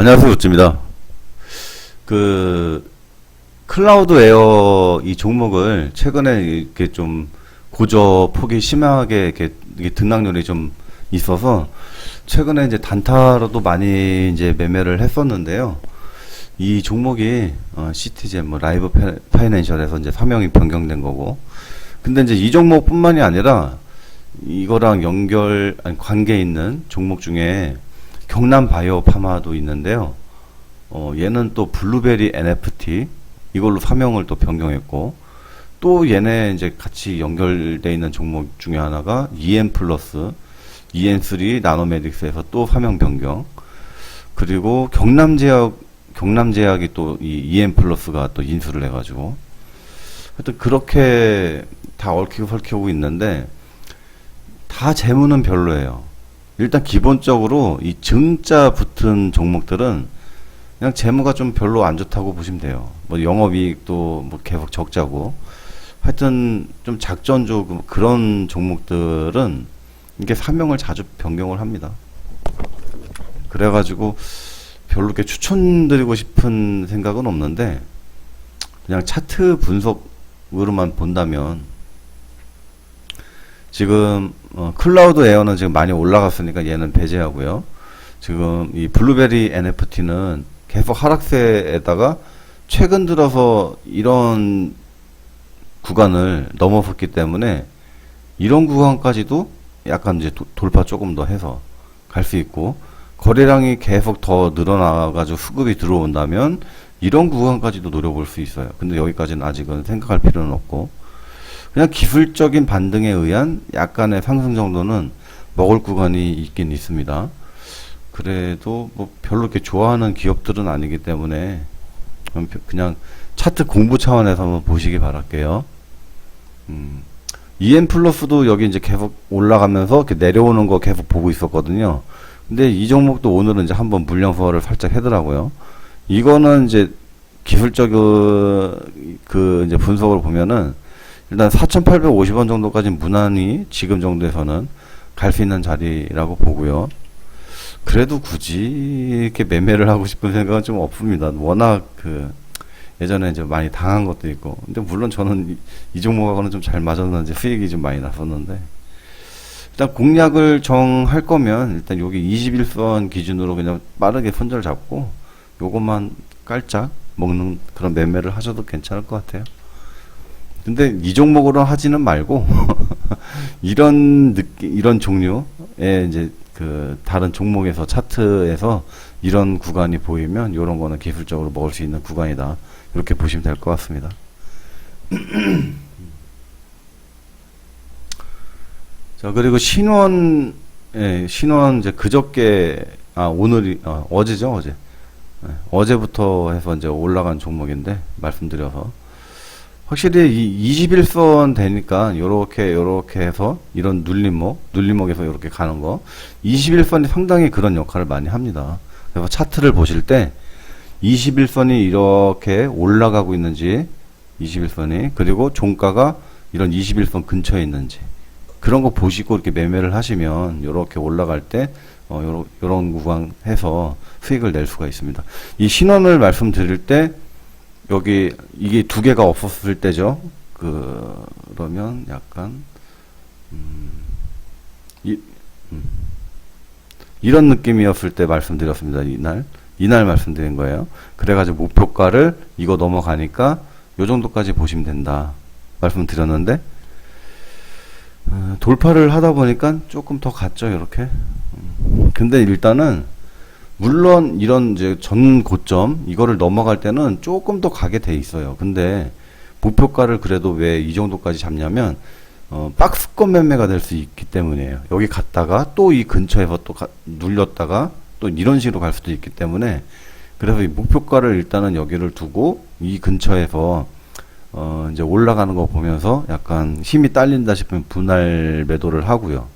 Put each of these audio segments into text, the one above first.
안녕하세요, 우찌입니다. 그, 클라우드 에어 이 종목을 최근에 이렇게 좀 고저 폭이 심하게 이렇게, 등락률이 좀 있어서 최근에 이제 단타로도 많이 이제 매매를 했었는데요. 이 종목이 어, 시티젠 뭐 라이브 파- 파이낸셜에서 이제 사명이 변경된 거고. 근데 이제 이 종목뿐만이 아니라 이거랑 연결 아니 관계 있는 종목 중에 경남 바이오 파마도 있는데요. 어, 얘는 또 블루베리 NFT 이걸로 사명을 또 변경했고 또 얘네 이제 같이 연결돼 있는 종목 중에 하나가 EM 플러스 EN3 나노메딕스에서 또 사명 변경 그리고 경남제약 경남제약이 또 이 EM 플러스가 또 인수를 해가지고 하여튼 그렇게 다 얽히고 설키고 있는데 다 재무는 별로예요. 일단 기본적으로 이 증자 붙은 종목들은 그냥 재무가 좀 별로 안 좋다고 보시면 돼요. 뭐 영업이익도 뭐 계속 적자고 하여튼 좀 작전주 그- 그런 종목들은 이게 사명을 자주 변경을 합니다. 그래가지고 별로 이렇게 추천드리고 싶은 생각은 없는데 그냥 차트 분석으로만 본다면 지금 어, 클라우드 에어는 지금 많이 올라갔으니까 얘는 배제하고요. 지금 이 블루베리 NFT는 계속 하락세에다가 최근 들어서 이런 구간을 넘어섰기 때문에 이런 구간까지도 약간 이제 도- 돌파 조금 더 해서 갈 수 있고 거래량이 계속 더 늘어나가지고 수급이 들어온다면 이런 구간까지도 노려볼 수 있어요. 근데 여기까지는 아직은 생각할 필요는 없고 그냥 기술적인 반등에 의한 약간의 상승 정도는 먹을 구간이 있긴 있습니다. 그래도 뭐 별로 이렇게 좋아하는 기업들은 아니기 때문에 그냥 벼- 그냥 차트 공부 차원에서 한번 보시기 바랄게요. 음, EM 플러스도 여기 이제 계속 올라가면서 이렇게 내려오는 거 계속 보고 있었거든요. 근데 이 종목도 오늘은 이제 한번 물량 소화를 살짝 하더라고요. 이거는 이제 기술적 그, 그 이제 분석을 보면은 일단 4,850원 정도까지 무난히 지금 정도에서는 갈 수 있는 자리라고 보고요. 그래도 굳이 이렇게 매매를 하고 싶은 생각은 좀 없습니다. 워낙 그 예전에 이제 많이 당한 것도 있고. 근데 물론 저는 이, 이 종목하고는 좀 잘 맞았는지 수익이 좀 많이 났었는데. 일단 공략을 정할 거면 일단 여기 21선 기준으로 그냥 빠르게 손절 잡고 요것만 깔짝 먹는 그런 매매를 하셔도 괜찮을 것 같아요. 근데 이 종목으로 하지는 말고 이런 느낌 이런 종류의 이제 그 다른 종목에서 차트에서 이런 구간이 보이면 이런 거는 기술적으로 먹을 수 있는 구간이다. 이렇게 보시면 될 것 같습니다. 자 그리고 신원 예, 신원 이제 그저께 아 오늘이 아, 어제죠 어제. 예, 어제부터 해서 이제 올라간 종목인데 말씀드려서 확실히 이 21선 되니까 요렇게 요렇게 해서 이런 눌림목 눌림목에서 요렇게 가는 거 21선이 상당히 그런 역할을 많이 합니다. 그래서 차트를 보실 때 21선이 이렇게 올라가고 있는지 21선이 그리고 종가가 이런 21선 근처에 있는지 그런 거 보시고 이렇게 매매를 하시면 요렇게 올라갈 때 어, 요런, 요런 구간 해서 수익을 낼 수가 있습니다. 이 신원을 말씀드릴 때 여기 이게 두 개가 없었을 때죠. 그 그러면 약간 음, 이, 음, 이런 느낌이었을 때 말씀드렸습니다. 이날 이날 말씀드린 거예요. 그래가지고 목표가를 이거 넘어가니까 요 정도까지 보시면 된다 말씀드렸는데 어, 돌파를 하다 보니까 조금 더 갔죠 이렇게. 음, 근데 일단은 물론 이런 이제 전 고점 이거를 넘어갈 때는 조금 더 가게 돼 있어요. 근데 목표가를 그래도 왜 이 정도까지 잡냐면 어, 박스권 매매가 될 수 있기 때문이에요. 여기 갔다가 또 이 근처에서 또 가, 눌렸다가 또 이런 식으로 갈 수도 있기 때문에 그래서 이 목표가를 일단은 여기를 두고 이 근처에서 어, 이제 올라가는 거 보면서 약간 힘이 딸린다 싶으면 분할 매도를 하고요.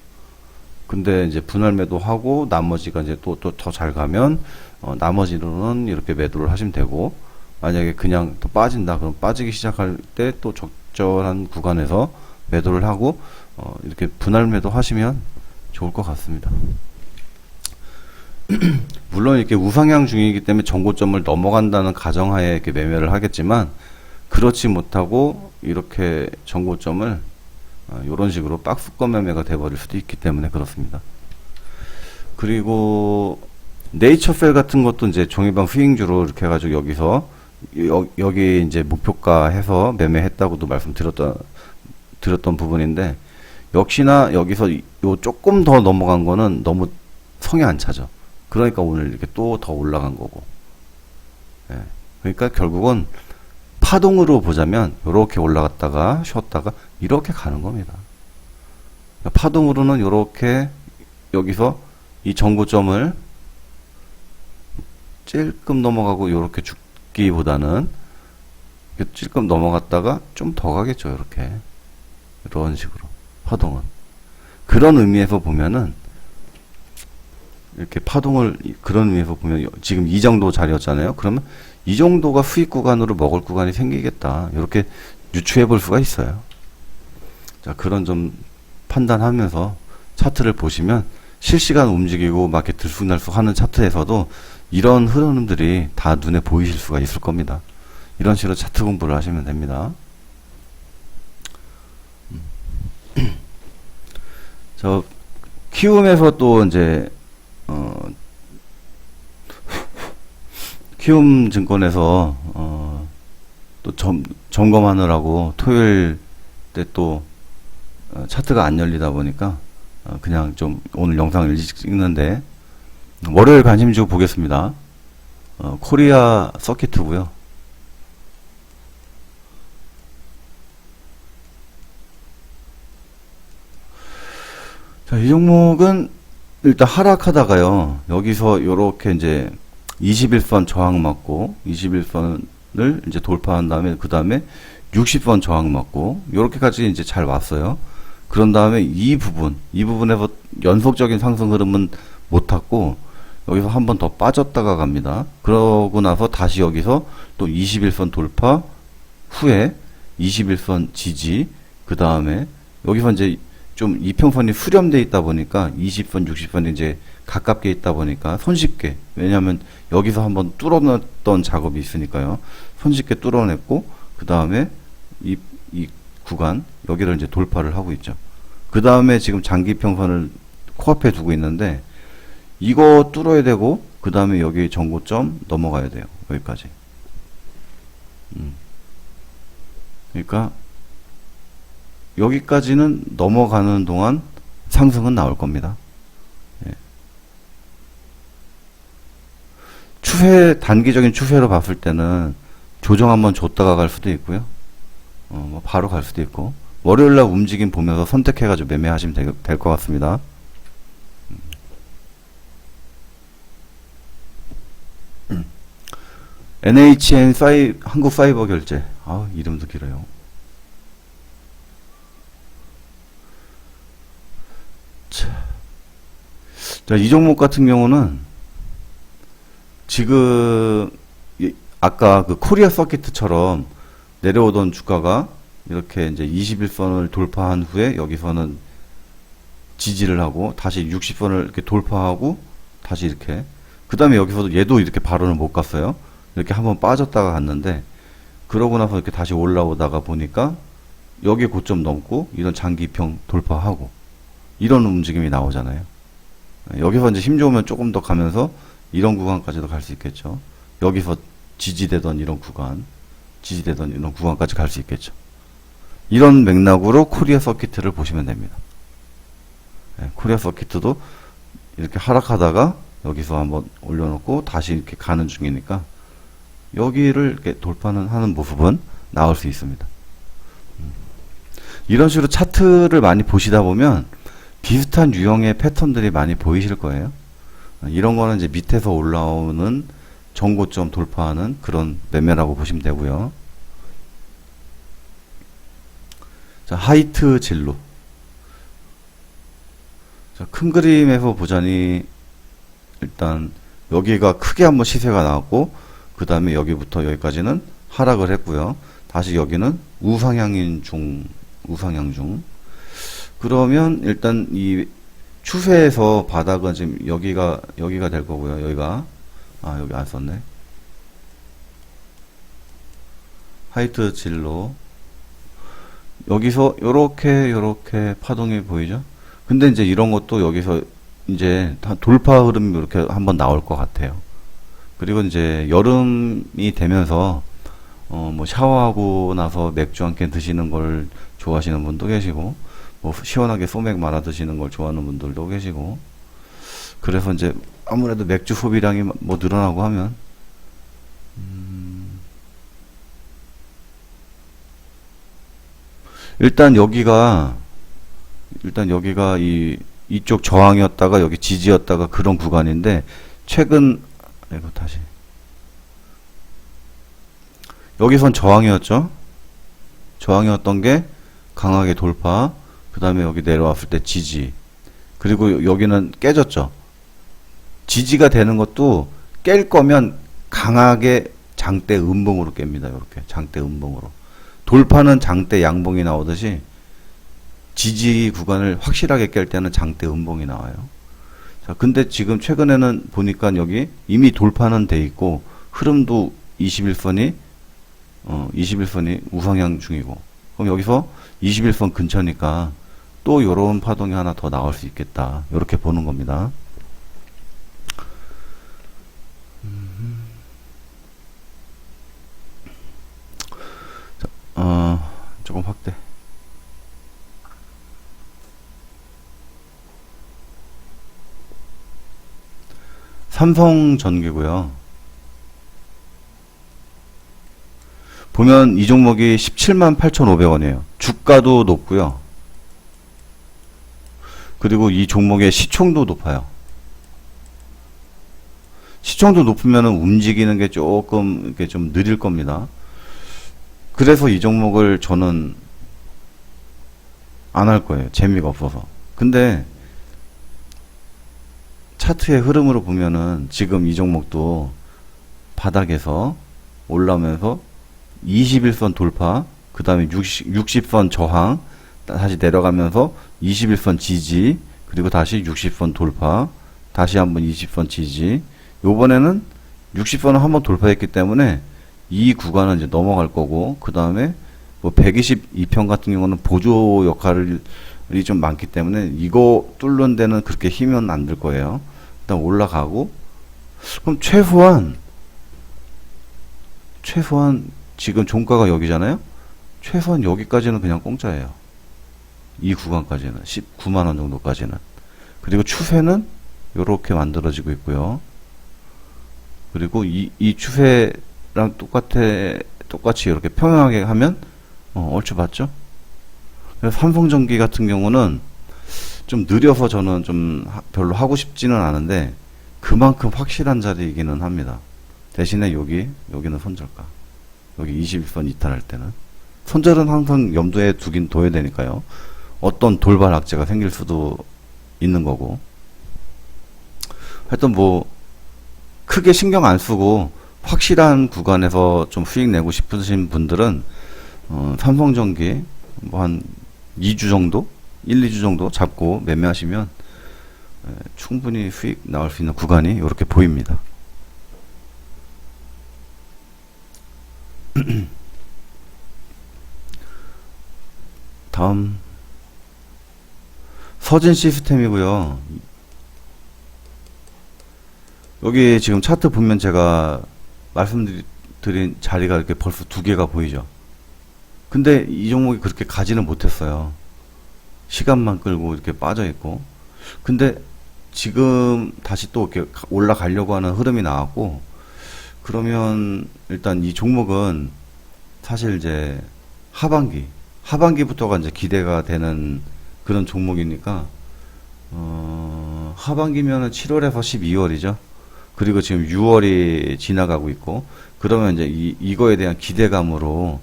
근데 이제 분할 매도하고 나머지가 이제 또 또 더 잘 가면 어, 나머지로는 이렇게 매도를 하시면 되고 만약에 그냥 또 빠진다 그럼 빠지기 시작할 때 또 적절한 구간에서 매도를 하고 어, 이렇게 분할 매도 하시면 좋을 것 같습니다. 물론 이렇게 우상향 중이기 때문에 정고점을 넘어간다는 가정하에 이렇게 매매를 하겠지만 그렇지 못하고 이렇게 정고점을 이런 식으로 박스권 매매가 돼버릴 수도 있기 때문에 그렇습니다. 그리고 네이처셀 같은 것도 이제 종이방 스윙주로 이렇게 해가지고 여기서 여, 여기 이제 목표가 해서 매매했다고도 말씀드렸던 드렸던 부분인데 역시나 여기서 이- 요 조금 더 넘어간 거는 너무 성에 안 차죠. 그러니까 오늘 이렇게 또 더 올라간 거고. 예. 그러니까 결국은 파동으로 보자면 이렇게 올라갔다가 쉬었다가 이렇게 가는 겁니다. 파동으로는 이렇게 여기서 이 정고점을 찔끔 넘어가고 이렇게 죽기보다는 찔끔 넘어갔다가 좀 더 가겠죠. 이렇게 이런 식으로 파동은 그런 의미에서 보면은 이렇게 파동을 이- 그런 의미에서 보면 여- 지금 이 정도 자리였잖아요. 그러면 이 정도가 수익 구간으로 먹을 구간이 생기겠다. 이렇게 유추해 볼 수가 있어요. 자, 그런 좀 판단하면서 차트를 보시면 실시간 움직이고 막 이렇게 들쑥날쑥 하는 차트에서도 이런 흐름들이 다 눈에 보이실 수가 있을 겁니다. 이런 식으로 차트 공부를 하시면 됩니다. 음. 저 키움에서 또 이제 키움 증권에서 어, 또 점, 점검하느라고 토요일 때또 어, 차트가 안 열리다 보니까 어, 그냥 좀 오늘 영상을 일찍 찍는데 월요일 관심 주고 보겠습니다. 어, 코리아 서키트고요. 자, 이 종목은 일단 하락하다가요. 여기서 요렇게 이제 21선 저항 맞고 21선을 이제 돌파한 다음에 그 다음에 60선 저항 맞고 요렇게까지 이제 잘 왔어요. 그런 다음에 이 부분, 이 부분에서 연속적인 상승 흐름은 못 탔고 여기서 한 번 더 빠졌다가 갑니다. 그러고 나서 다시 여기서 또 21선 돌파 후에 21선 지지 그 다음에 여기서 이제 좀 이평선이 수렴돼 있다 보니까 20선, 60선이 이제 가깝게 있다 보니까 손쉽게 왜냐하면 여기서 한번 뚫어놨던 작업이 있으니까요. 손쉽게 뚫어냈고 그 다음에 이, 이 구간 여기를 이제 돌파를 하고 있죠. 그 다음에 지금 장기 평선을 코앞에 두고 있는데 이거 뚫어야 되고 그 다음에 여기 정고점 넘어가야 돼요. 여기까지. 음. 그러니까 여기까지는 넘어가는 동안 상승은 나올 겁니다. 추세 단기적인 추세로 봤을 때는 조정 한번 줬다가 갈 수도 있고요. 어, 뭐 바로 갈 수도 있고 월요일 날 움직임 보면서 선택해가지고 매매하시면 될 것 같습니다. 음. NHN 사이 한국 사이버 결제 아 이름도 길어요. 자, 이 종목 같은 경우는 지금 이- 아까 그 코리아 서키트처럼 내려오던 주가가 이렇게 이제 21선을 돌파한 후에 여기서는 지지를 하고 다시 60선을 이렇게 돌파하고 다시 이렇게 그 다음에 여기서도 얘도 이렇게 바로는 못 갔어요. 이렇게 한번 빠졌다가 갔는데 그러고 나서 이렇게 다시 올라오다가 보니까 여기 고점 넘고 이런 장기평 돌파하고 이런 움직임이 나오잖아요. 여기서 이제 힘 좋으면 조금 더 가면서 이런 구간까지도 갈 수 있겠죠. 여기서 지지되던 이런 구간, 지지되던 이런 구간까지 갈 수 있겠죠. 이런 맥락으로 코리아 서키트를 보시면 됩니다. 예, 코리아 서키트도 이렇게 하락하다가 여기서 한번 올려놓고 다시 이렇게 가는 중이니까 여기를 이렇게 돌파는 하는 모습은 나올 수 있습니다. 음. 이런 식으로 차트를 많이 보시다 보면 비슷한 유형의 패턴들이 많이 보이실 거예요. 어, 이런 거는 이제 밑에서 올라오는 정고점 돌파하는 그런 매매라고 보시면 되고요. 자, 하이트 진로. 자, 큰 그림에서 보자니 일단 여기가 크게 한번 시세가 나왔고 그 다음에 여기부터 여기까지는 하락을 했고요. 다시 여기는 우상향인 중, 우상향 중. 그러면 일단 이 추세에서 바닥은 지금 여기가 여기가 될 거고요. 여기가 아 여기 안 썼네. 하이트 진로 여기서 요렇게 요렇게 파동이 보이죠? 근데 이제 이런 것도 여기서 이제 다 돌파 흐름이 이렇게 한번 나올 것 같아요. 그리고 이제 여름이 되면서 어 뭐 샤워하고 나서 맥주 한 캔 드시는 걸 좋아하시는 분도 계시고 뭐 시원하게 소맥 말아 드시는 걸 좋아하는 분들도 계시고 그래서 이제 아무래도 맥주 소비량이 뭐 늘어나고 하면 음 일단 여기가 일단 여기가 이 이쪽 저항이었다가 여기 지지였다가 그런 구간인데 최근 이거 다시 여기선 저항이었죠. 저항이었던 게 강하게 돌파. 그 다음에 여기 내려왔을 때 지지. 그리고 여기는 깨졌죠. 지지가 되는 것도 깰 거면 강하게 장대 음봉으로 깹니다. 이렇게 장대 음봉으로. 돌파는 장대 양봉이 나오듯이 지지 구간을 확실하게 깰 때는 장대 음봉이 나와요. 자, 근데 지금 최근에는 보니까 여기 이미 돌파는 돼 있고 흐름도 21선이 어, 21선이 우상향 중이고 그럼 여기서 21선 근처니까 또 요런 파동이 하나 더 나올 수 있겠다. 이렇게 보는 겁니다. 자, 어, 조금 확대. 삼성 전기고요. 보면 이 종목이 17만 8,500원이에요. 주가도 높고요. 그리고 이 종목의 시총도 높아요. 시총도 높으면 움직이는 게 조금 이렇게 좀 느릴 겁니다. 그래서 이 종목을 저는 안 할 거예요. 재미가 없어서. 근데 차트의 흐름으로 보면은 지금 이 종목도 바닥에서 올라오면서 21선 돌파, 그 다음에 60, 60선 저항, 다시 내려가면서 21선 지지, 그리고 다시 60선 돌파, 다시 한번 20선 지지. 요번에는 60선을 한번 돌파했기 때문에 이 구간은 이제 넘어갈 거고, 그 다음에 뭐 122편 같은 경우는 보조 역할이 좀 많기 때문에 이거 뚫는 데는 그렇게 힘은 안 들 거예요. 일단 올라가고, 그럼 최소한, 최소한 지금 종가가 여기잖아요. 최소한 여기까지는 그냥 공짜예요. 이 구간까지는 19만 원 정도까지는. 그리고 추세는 이렇게 만들어지고 있고요. 그리고 이, 이 추세랑 똑같아 똑같이 이렇게 평행하게 하면 어, 얼추 맞죠? 삼성전기 같은 경우는 좀 느려서 저는 좀 하- 별로 하고 싶지는 않은데 그만큼 확실한 자리이기는 합니다. 대신에 여기 여기는 손절가. 여기 21선 이탈할 때는 손절은 항상 염두에 두긴 둬야 되니까요. 어떤 돌발 악재가 생길 수도 있는 거고. 하여튼 뭐 크게 신경 안 쓰고 확실한 구간에서 좀 수익 내고 싶으신 분들은 어, 삼성전기 뭐한 2주 정도, 1, 2주 정도 잡고 매매하시면 에, 충분히 수익 나올 수 있는 구간이 이렇게 보입니다. 다음 서진 시스템이고요. 여기 지금 차트 보면 제가 말씀드린 자리가 이렇게 벌써 두 개가 보이죠. 근데 이 종목이 그렇게 가지는 못했어요. 시간만 끌고 이렇게 빠져 있고. 근데 지금 다시 또 이렇게 가- 올라가려고 하는 흐름이 나왔고, 그러면 일단 이 종목은 사실 이제 하반기, 하반기부터가 이제 기대가 되는 그런 종목이니까, 어, 하반기면은 7월에서 12월이죠. 그리고 지금 6월이 지나가고 있고, 그러면 이제 이, 이거에 대한 기대감으로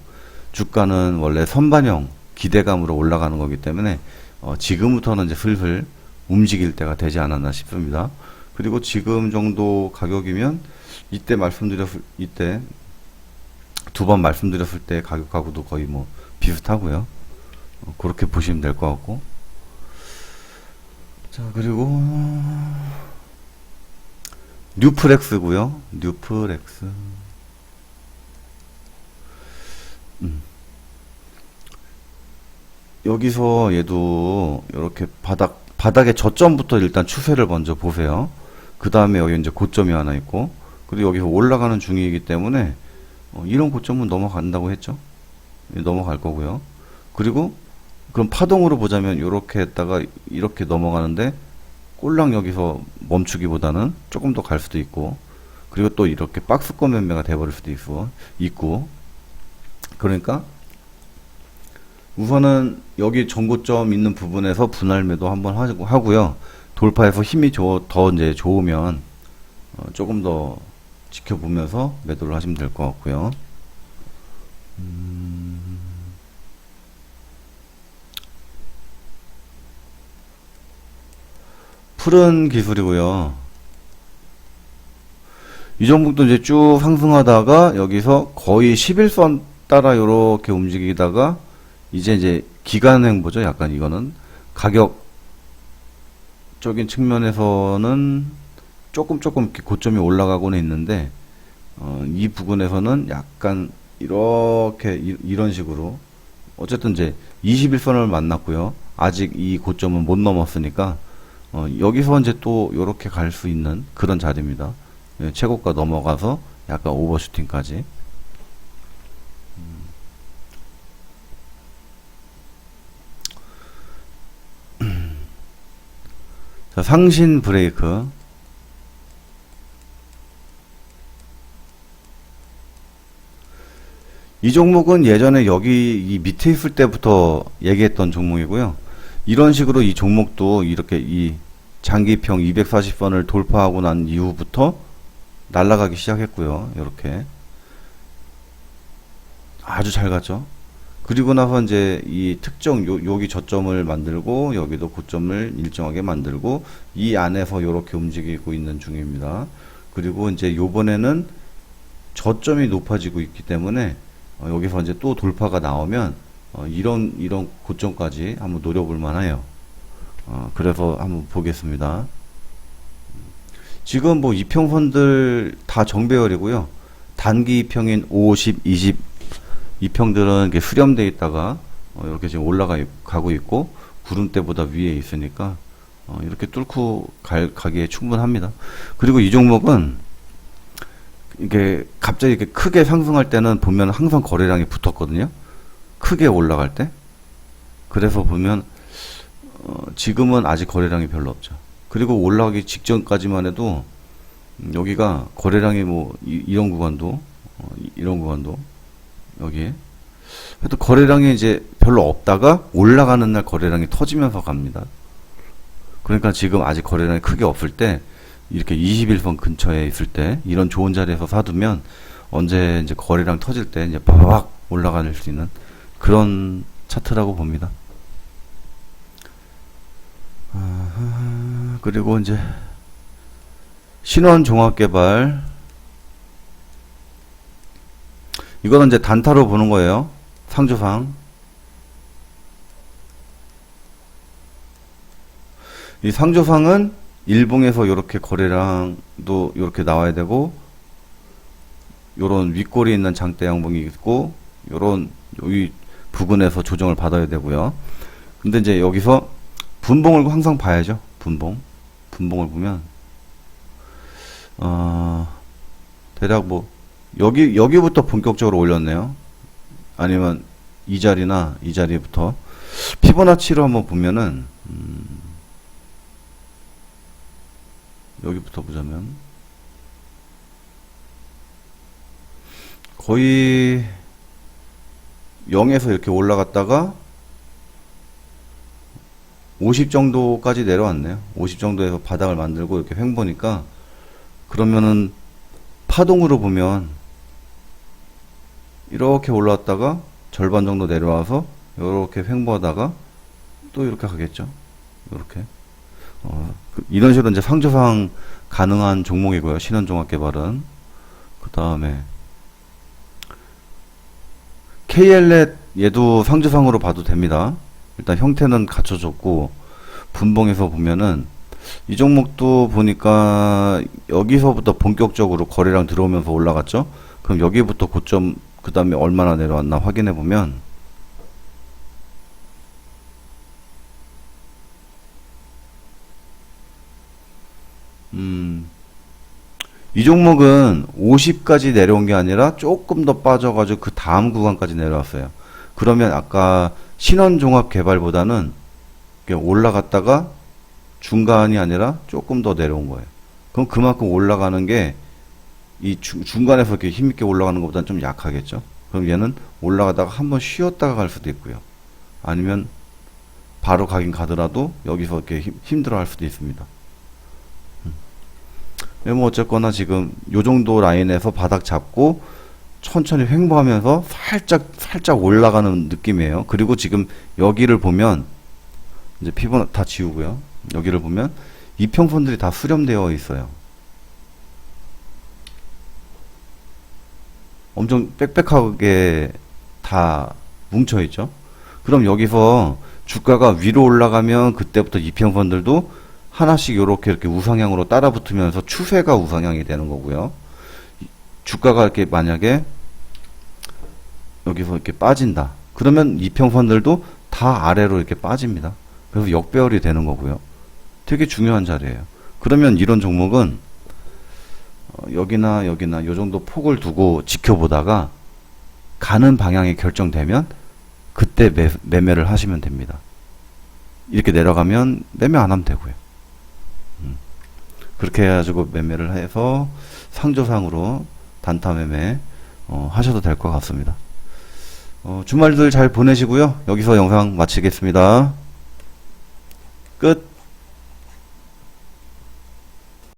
주가는 원래 선반영 기대감으로 올라가는 거기 때문에, 어, 지금부터는 이제 슬슬 움직일 때가 되지 않았나 싶습니다. 그리고 지금 정도 가격이면 이때 말씀드렸을 이때 두 번 말씀드렸을 때 가격하고도 거의 뭐 비슷하고요. 어, 그렇게 보시면 될 것 같고 자, 그리고 뉴프렉스고요. 뉴프렉스. 음. 여기서 얘도 이렇게 바닥 바닥의 저점부터 일단 추세를 먼저 보세요. 그 다음에 여기 이제 고점이 하나 있고, 그리고 여기서 올라가는 중이기 때문에 어, 이런 고점은 넘어간다고 했죠. 예, 넘어갈 거고요. 그리고 그럼 파동으로 보자면 이렇게 했다가 이렇게 넘어가는데 꼴랑 여기서 멈추기보다는 조금 더 갈 수도 있고 그리고 또 이렇게 박스권 매매가 돼버릴 수도 있고 있고 그러니까 우선은 여기 전고점 있는 부분에서 분할 매도 한번 하고 하고요 돌파해서 힘이 좋- 더 이제 좋으면 어, 조금 더 지켜보면서 매도를 하시면 될 것 같고요. 음. 푸른 기술이고요. 이 종목도 이제 쭉 상승하다가 여기서 거의 11선 따라 이렇게 움직이다가 이제 이제 기간 행보죠. 약간 이거는 가격적인 측면에서는 조금 조금 이렇게 고점이 올라가고는 있는데 어, 이 부분에서는 약간 이렇게 이, 이런 식으로 어쨌든 이제 21선을 만났고요. 아직 이 고점은 못 넘었으니까 어, 여기서 이제 또 이렇게 갈 수 있는 그런 자리입니다. 예, 최고가 넘어가서 약간 오버슈팅까지. 음. 자, 상신 브레이크. 이 종목은 예전에 여기 이 밑에 있을 때부터 얘기했던 종목이고요. 이런 식으로 이 종목도 이렇게 이 장기평 240선을 돌파하고 난 이후부터 날아가기 시작했고요. 이렇게 아주 잘 갔죠. 그리고 나서 이제 이 특정 요, 여기 저점을 만들고 여기도 고점을 일정하게 만들고 이 안에서 이렇게 움직이고 있는 중입니다. 그리고 이제 요번에는 저점이 높아지고 있기 때문에 어, 여기서 이제 또 돌파가 나오면 어, 이런 이런 고점까지 한번 노려볼 만해요. 어, 그래서 한번 보겠습니다. 지금 뭐 이평선들 다 정배열이고요. 단기 이평인 50, 20 이평들은 이렇게 수렴돼 있다가 어, 이렇게 지금 올라가 있- 가고 있고 구름대보다 위에 있으니까 어, 이렇게 뚫고 갈, 가기에 충분합니다. 그리고 이 종목은 이게 갑자기 이렇게 크게 상승할 때는 보면 항상 거래량이 붙었거든요. 크게 올라갈 때. 그래서 보면 어, 지금은 아직 거래량이 별로 없죠. 그리고 올라가기 직전까지만 해도 음, 여기가 거래량이 뭐 이, 런 구간도 어, 이- 이런 구간도 여기에 하여튼 거래량이 이제 별로 없다가 올라가는 날 거래량이 터지면서 갑니다. 그러니까 지금 아직 거래량이 크게 없을 때 이렇게 21선 근처에 있을 때 이런 좋은 자리에서 사두면 언제 이제 거래량 터질 때 이제 바박 올라갈 수 있는 그런 차트라고 봅니다. 그리고 이제 신원 종합 개발 이거는 이제 단타로 보는 거예요. 상주상. 이 상주상은 일봉에서 이렇게 거래량도 이렇게 나와야 되고 요런 윗골이 있는 장대 양봉이 있고 요런 여기 부근에서 조정을 받아야 되고요. 근데 이제 여기서 분봉을 항상 봐야죠. 분봉. 분봉을 보면 어 대략 뭐 여기 여기부터 본격적으로 올렸네요. 아니면 이 자리나 이 자리부터 피보나치로 한번 보면은 음, 여기부터 보자면 거의 0에서 이렇게 올라갔다가 50 정도까지 내려왔네요. 50 정도에서 바닥을 만들고 이렇게 횡보니까 그러면은 파동으로 보면 이렇게 올라왔다가 절반 정도 내려와서 이렇게 횡보하다가 또 이렇게 가겠죠. 이렇게 어, 그- 이런 식으로 이제 상조상 가능한 종목이고요. 신원종합개발은 그 다음에 KL넷 얘도 상조상으로 봐도 됩니다. 일단 형태는 갖춰졌고 분봉에서 보면은 이 종목도 보니까 여기서부터 본격적으로 거래량 들어오면서 올라갔죠. 그럼 여기부터 고점 그 다음에 얼마나 내려왔나 확인해 보면 음, 이 종목은 50까지 내려온 게 아니라 조금 더 빠져가지고 그 다음 구간까지 내려왔어요. 그러면 아까 신원종합개발보다는 올라갔다가 중간이 아니라 조금 더 내려온 거예요. 그럼 그만큼 올라가는 게 이 중간에서 이렇게 힘있게 올라가는 것보다는 좀 약하겠죠. 그럼 얘는 올라가다가 한번 쉬었다가 갈 수도 있고요. 아니면 바로 가긴 가더라도 여기서 이렇게 힘, 힘들어 할 수도 있습니다. 네, 뭐 어쨌거나 지금 요 정도 라인에서 바닥 잡고 천천히 횡보하면서 살짝 살짝 올라가는 느낌이에요. 그리고 지금 여기를 보면 이제 피부 다 지우고요. 여기를 보면 이평선들이 다 수렴되어 있어요. 엄청 빽빽하게 다 뭉쳐 있죠. 그럼 여기서 주가가 위로 올라가면 그때부터 이평선들도 하나씩 요렇게 이렇게 우상향으로 따라 붙으면서 추세가 우상향이 되는 거고요. 이- 주가가 이렇게 만약에 여기서 이렇게 빠진다. 그러면 이평선들도 다 아래로 이렇게 빠집니다. 그래서 역배열이 되는 거고요. 되게 중요한 자리예요. 그러면 이런 종목은 어, 여기나 여기나 요 정도 폭을 두고 지켜보다가 가는 방향이 결정되면 그때 매, 매매를 하시면 됩니다. 이렇게 내려가면 매매 안 하면 되고요. 음. 그렇게 해가지고 매매를 해서 상조상으로 단타 매매 어, 하셔도 될 것 같습니다. 어, 주말들 잘 보내시고요. 여기서 영상 마치겠습니다. 끝.